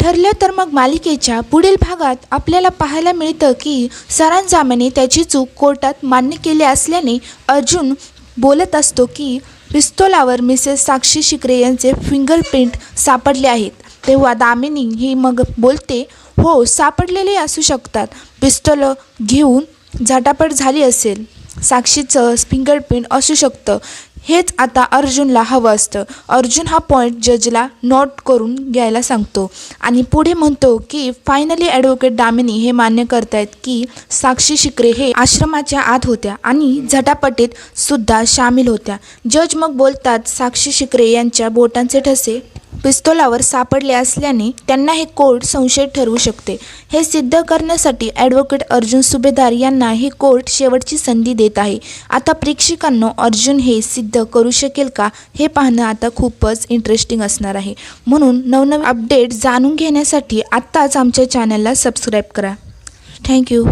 ठरलं तर मग मालिकेच्या पुढील भागात आपल्याला पाहायला मिळतं की सरांजामाने त्याची चूक कोर्टात मान्य केली असल्याने अर्जुन बोलत असतो की पिस्तोलावर मिसेस साक्षी शिकरे यांचे फिंगरप्रिंट सापडले आहेत. तेव्हा दामिनी ही मग बोलते हो सापडलेले असू शकतात. पिस्तोल घेऊन झटापट झाली असेल. साक्षीचं फिंगरप्रिंट असू शकतं. हेच आता अर्जुनला हवं असतं. अर्जुन हा पॉईंट जजला नोट करून घ्यायला सांगतो. आणि पुढे म्हणतो की फायनली ॲडव्होकेट दामिनी हे मान्य करतायत की साक्षी शिकरे हे आश्रमाच्या आत होत्या आणि झटापटीत सुद्धा सामील होत्या. जज मग बोलतात साक्षी शिकरे यांच्या बोटांचे ठसे पिस्तोलावर सापडले असल्याने त्यांना हे कोर्ट संशय ठरवू शकते. हे सिद्ध करण्यासाठी ॲडव्होकेट अर्जुन सुभेदार यांना हे कोर्ट शेवटची संधी देत आहे. आता प्रेक्षकांनो अर्जुन हे सिद्ध करू शकेल का? हे पाहणं आता खूपच इंटरेस्टिंग असणार आहे. म्हणून नवनवीन अपडेट जाणून घेण्यासाठी आत्ताच आमच्या चॅनलला सबस्क्राईब करा. थँक्यू